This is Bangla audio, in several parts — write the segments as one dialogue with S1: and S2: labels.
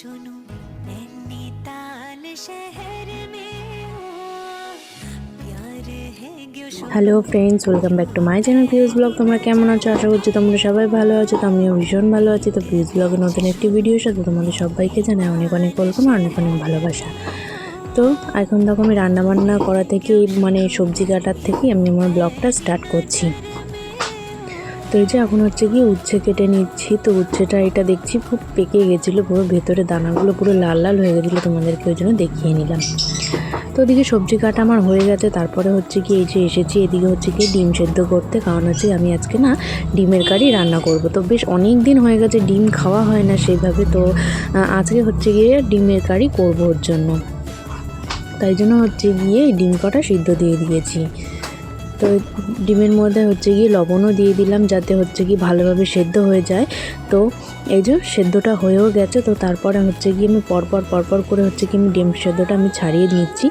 S1: चुनूं नैनीताल शहर में हूँ प्यार है क्यों
S2: hello friends welcome back to my channel Piu's vlog তোমরা কেমন আছো আশা করছি তোমরা সবাই ভালো আছো তো আমিও ভীষণ ভালো আছি তো পিউস ব্লগের নতুন একটি ভিডিওর সাথে তোমাদের সবাইকে জানাই অনেক অনেক ওয়েলকাম আর অনেক অনেক ভালোবাসা তো এখন দেখো আমি রান্নাবান্না করা থেকে মানে সবজি কাটার থেকে আমি আমার ব্লগটা স্টার্ট করছি তো এই যে এখন হচ্ছে কি উচ্ছে কেটে নিচ্ছি, তো উচ্ছেটা এটা দেখছি খুব পেকে গেছিল, পুরো ভেতরে দানাগুলো পুরো লাল লাল হয়ে গেছিল তোমাদেরকে ওই জন্য দেখিয়ে নিলাম। তো ওদিকে সবজি কাটা আমার হয়ে গেছে, তারপরে হচ্ছে কি এই যে এসেছি, এদিকে হচ্ছে কি ডিম সেদ্ধ করতে, কারণ হচ্ছে আমি আজকে না ডিমের কারি রান্না করব। তো বেশ অনেক দিন হয়ে গেছে ডিম খাওয়া হয় না সেইভাবে তো আজকে হচ্ছে গিয়ে ডিমের কারি করব ওর জন্য। তাই জন্য হচ্ছে গিয়ে ডিম কটা সিদ্ধ দিয়ে দিয়েছি। তো ডিমের মধ্যে হচ্ছে গিয়ে লবণও দিয়ে দিলাম যাতে হচ্ছে কি ভালোভাবে সেদ্ধ হয়ে যায়। তো এই যে সেদ্ধটা হয়েও গেছে, তো তারপরে হচ্ছে গিয়ে আমি পরপর পরপর করে হচ্ছে কি আমি ডিম সেদ্ধটা আমি ছাড়িয়ে নিচ্ছি।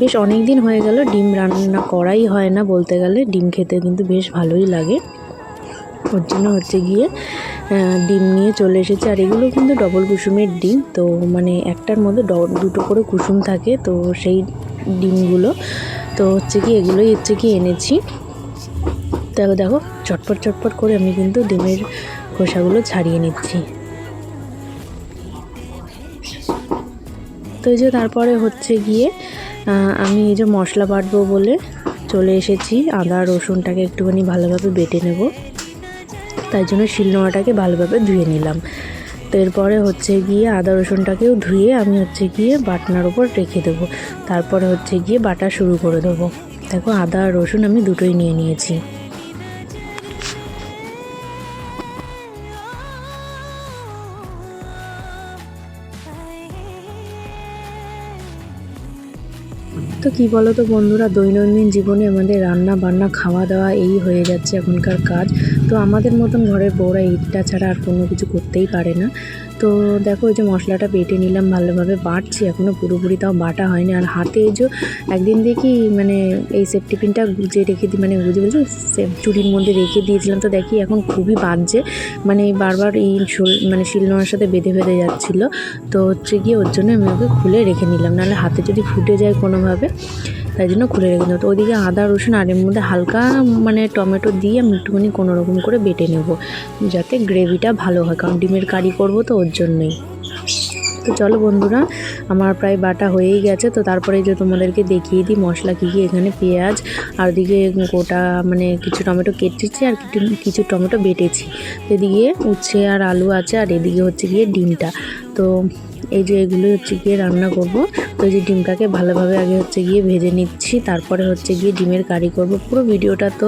S2: বেশ অনেক দিন হয়ে গেল, ডিম রান্না করাই হয় না বলতে গেলে, ডিম খেতে কিন্তু বেশ ভালোই লাগে। ওর জন্য হচ্ছে গিয়ে ডিম নিয়ে চলে এসেছে। আর এগুলো কিন্তু ডবল কুসুমের ডিম, তো মানে একটার মধ্যে দুটো করে কুসুম থাকে, তো সেই ডিমগুলো। তো হচ্ছে কি, এগুলোই হচ্ছে কি এনেছি। দেখো দেখো, চটপট চটপট করে আমি কিন্তু ডিমের খোসাগুলো ছাড়িয়ে নিচ্ছি। তো এই যে তারপরে হচ্ছে গিয়ে আমি এই যে মশলা বাটবো বলে চলে এসেছি। আদা, রসুনটাকে একটুখানি ভালোভাবে বেটে নেব। তাই জন্য শিলনোড়াটাকে ভালোভাবে ধুয়ে নিলাম। তো এরপরে হচ্ছে গিয়ে আদা রসুনটাকেও ধুয়ে আমি হচ্ছে গিয়ে বাটনার ওপর রেখে দেবো। তারপরে হচ্ছে গিয়ে বাটা শুরু করে দেবো। দেখো, আদা আর রসুন আমি দুটোই নিয়ে নিয়েছি। তো কি বলো তো বন্ধুরা, দৈনন্দিন জীবনে আমাদের রান্না বান্না, খাওয়া দাওয়া এই হয়ে যাচ্ছে এখনকার কাজ। তো আমাদের মতন ঘরের বউরা এইটা ছাড়া আর কোনো কিছু করতেই পারে না। তো দেখো ওই যে মশলাটা বেটে নিলাম ভালোভাবে বাটছি এখনও পুরোপুরি তাও বাটা হয়নি। আর হাতে এই যে একদিন দেখি মানে এই সেফটি পিনটা গুজে রেখে দিই মানে গুজে বলছি চুরির মধ্যে রেখে দিয়েছিলাম। তো দেখি এখন খুবই বাজছে মানে বারবার এই মানে শিলনোড়ার সাথে বেঁধে বেঁধে যাচ্ছিল। তো হচ্ছে গিয়ে ওর জন্য আমি ওকে খুলে রেখে নিলাম। নাহলে হাতে যদি ফুটে যায় কোনোভাবে। তাই জন্য খুলে রেখে নিলাম তো ওদিকে আদা, রসুন আর এর মধ্যে হালকা মানে টমেটো দিয়ে আমি একটুখানি কোনো রকম করে বেটে নেব, যাতে গ্রেভিটা ভালো হয়, কারণ ডিমের কারি করব তো ওর জন্যই। তো চলো বন্ধুরা, আমার প্রায় বাটা হয়েই গেছে, তো তারপরে যে তোমাদেরকে দেখিয়ে দিই মশলা, কী কী এখানে পেঁয়াজ, আর ওদিকে গোটা মানে কিছু টমেটো কেটেছি আর কিছু কিছু টমেটো বেটেছি। এদিকে উচ্ছে আর আলু আছে, আর এদিকে হচ্ছে গিয়ে ডিমটা। তো এই যে এগুলো হচ্ছে গিয়ে রান্না করব। তো এই যে ডিমটাকে ভালোভাবে আগে হচ্ছে গিয়ে ভেজে নিচ্ছি, তারপরে হচ্ছে গিয়ে ডিমের কারি করব। পুরো ভিডিওটা তো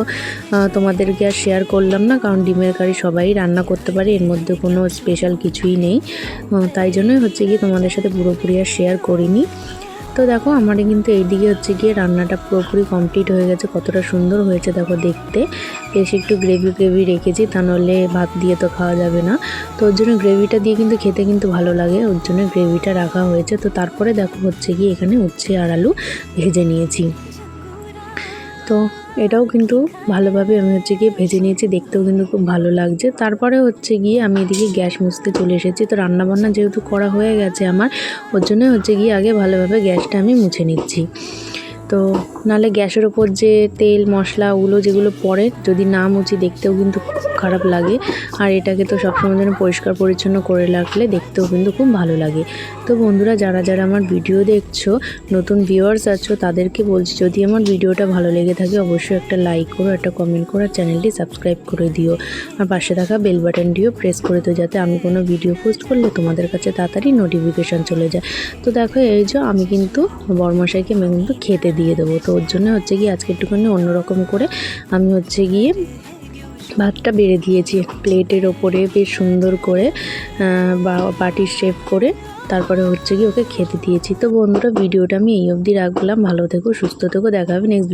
S2: তোমাদেরকে আর শেয়ার করলাম না, কারণ ডিমের কারি সবাই রান্না করতে পারে, এর মধ্যে কোনো স্পেশাল কিছুই নেই। তাই জন্যই হচ্ছে গিয়ে তোমাদের সাথে পুরোপুরি আর শেয়ার করিনি। তো দেখো আমার কিন্তু এইদিকে হচ্ছে গিয়ে রান্নাটা পুরোপুরি কমপ্লিট হয়ে গেছে। কতটা সুন্দর হয়েছে দেখো দেখতে। বেশি একটু গ্রেভি গ্রেভি রেখেছি, তা নাহলে ভাত দিয়ে তো খাওয়া যাবে না। তো ওর জন্য গ্রেভিটা দিয়ে কিন্তু খেতে কিন্তু ভালো লাগে, ওর জন্য গ্রেভিটা রাখা হয়েছে। তো তারপরে দেখো হচ্ছে গিয়ে এখানে উচ্ছে আর আলু ভেজে নিয়েছি। তো এটাও কিন্তু ভালোভাবে আমি হচ্ছে গিয়ে ভেজে নিয়েছি, দেখতেও কিন্তু খুব ভালো লাগছে। তারপরে হচ্ছে গিয়ে আমি এদিকে গ্যাস মুছতে চলে এসেছি। তো রান্নাবান্না যেহেতু করা হয়ে গেছে আমার, ওর জন্য হচ্ছে গিয়ে আগে ভালোভাবে গ্যাসটা আমি মুছে নিচ্ছি। তো নালে গ্যাসের ওপর যে তেল, মশলা ওগুলো যেগুলো পড়ে, যদি না মুছি দেখতেও কিন্তু খুব খারাপ লাগে। আর এটাকে তো সবসময় যেন পরিষ্কার পরিচ্ছন্ন করে রাখলে দেখতেও কিন্তু খুব ভালো লাগে। তো বন্ধুরা, যারা যারা আমার ভিডিও দেখছ, নতুন ভিউয়ার্স আছো, তাদেরকে বলছি, যদি আমার ভিডিওটা ভালো লেগে থাকে, অবশ্যই একটা লাইক করো, একটা কমেন্ট করো, আর চ্যানেলটি সাবস্ক্রাইব করে দিও। আর পাশে থাকা বেল বাটনটিও প্রেস করে দিও, যাতে আমি কোনো ভিডিও পোস্ট করলে তোমাদের কাছে তাড়াতাড়ি নোটিফিকেশান চলে যায়। তো দেখো, এই যে আমি কিন্তু বরমশাইকে আমি কিন্তু খেতে দিয়ে দেবো। তো ওর জন্য হচ্ছে গিয়ে আজকে একটুখানি অন্যরকম করে আমি হচ্ছে গিয়ে ভাতটা বেড়ে দিয়েছি প্লেটের ওপরে বেশ সুন্দর করে বা বাটির শেপ করে। তারপরে হচ্ছে গিয়ে ওকে খেতে দিয়েছি। তো বন্ধুরা, ভিডিওটা আমি এই অবধি রাখলাম। ভালো থেকো, সুস্থ থেকো। দেখাবে নেক্সট